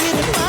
இருப்பா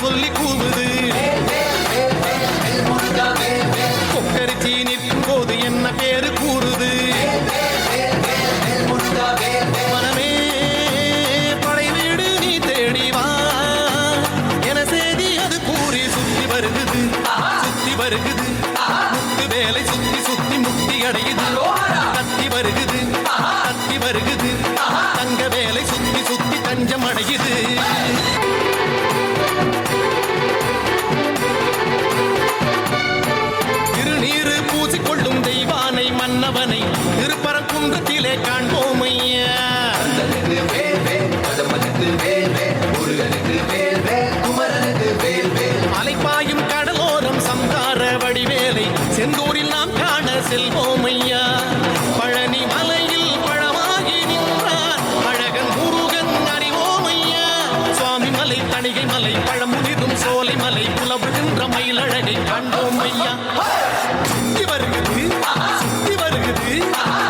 சொல்லி கூவுது. கொக்கரிச்சி நிற்கும் போது என்ன பேரு கூறுது. மனமே படை வீடு நீ தேடிவா என செய்தி அது கூறி சுத்தி வருகுது. சுத்தி வருகுது. முத்து வேலை சுத்தி சுத்தி முத்தி அடையுது. கத்தி வருகுது. கத்தி வருகுது. தங்க வேலை சுத்தி சுத்தி தஞ்சம் அடையுது. அவனை திருப்பரங்குன்றத்திலே காண்போம் ஐயா. அலைப்பாயும் கடலோரம் சம்சார வடிவேலை செந்தூரில் நாம் காண செல்வோம் ஐயா. பழனி மலையில் பழமாகி நின்றார். அழகன் முருகன் அறிவோம் ஐயா. சுவாமி மலை தணிகை மலை பழமுதிரும் சோலை மலை புலவுகின்ற மயிலழகை காண்போம் ஐயா. இவருக்கு 云。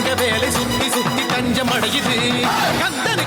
தங்க வேலை சுத்தி சுத்தி தஞ்சம் அடையுது கந்தன்